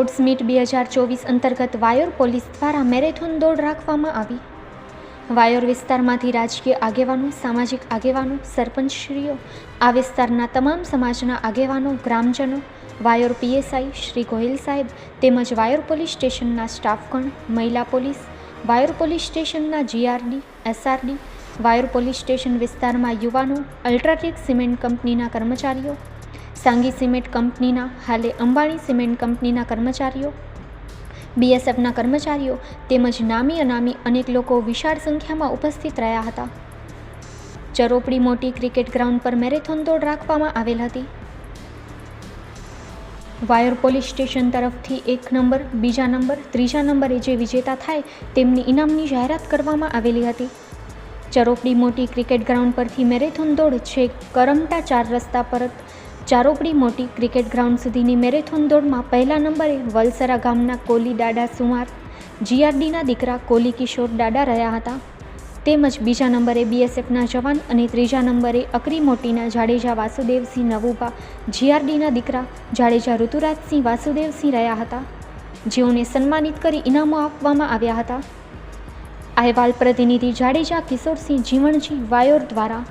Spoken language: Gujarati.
સ્પોર્ટ્સ મીટ બે હજાર ચોવીસ અંતર્ગત વાયોર પોલીસ દ્વારા મેરેથોન દોડ રાખવામાં આવી. વાયોર વિસ્તારમાંથી રાજકીય આગેવાનો, સામાજિક આગેવાનો, સરપંચશ્રીઓ, આ વિસ્તારના તમામ સમાજના આગેવાનો, ગ્રામજનો, વાયોર પીએસઆઈ શ્રી ગોહિલ સાહેબ તેમજ વાયોર પોલીસ સ્ટેશનના સ્ટાફગણ, મહિલા પોલીસ, વાયોર પોલીસ સ્ટેશનના GRD, SRD, Vayor police station વિસ્તારમાં યુવાનો, અલ્ટ્રાટેક સિમેન્ટ કંપનીના કર્મચારીઓ સાંગી સિમેન્ટ કંપનીના, હાલે અંબાણી સિમેન્ટ કંપનીના કર્મચારીઓ, બીએસએફના કર્મચારીઓ તેમજ નામી અનામી અનેક લોકો વિશાળ સંખ્યામાં ઉપસ્થિત રહ્યા હતા. ચરોપડી મોટી ક્રિકેટ ગ્રાઉન્ડ પર મેરેથોન દોડ રાખવામાં આવેલ હતી. વાયોર પોલીસ સ્ટેશન તરફથી એક નંબર, બીજા નંબર, ત્રીજા નંબરે જે વિજેતા થાય તેમની ઇનામની જાહેરાત કરવામાં આવેલી હતી. ચરોપડી મોટી ક્રિકેટ ગ્રાઉન્ડ પરથી મેરેથોન દોડ છેક કરમટા ચાર રસ્તા પરત ચારોપડી મોટી ક્રિકેટ ગ્રાઉન્ડ સુધીની મેરેથોન દોડમાં પહેલા નંબરે વલસરા ગામના કોલી દાડા સુમાર, જીઆરડીના દીકરા કોલી કિશોર દાડા રહ્યા હતા. તેમજ બીજા નંબરે બીએસએફના જવાન અને ત્રીજા નંબરે અકરી મોટીના જાડેજા વાસુદેવસિંહ નવુભા જીઆરડીના દીકરા જાડેજા ઋતુરાજસિંહ વાસુદેવસિંહ રહ્યા હતા. જેઓને સન્માનિત કરી ઇનામો આપવામાં આવ્યા હતા. અહેવાલ પ્રતિનિધિ જાડેજા કિશોરસિંહ જીવણજી વાયોર દ્વારા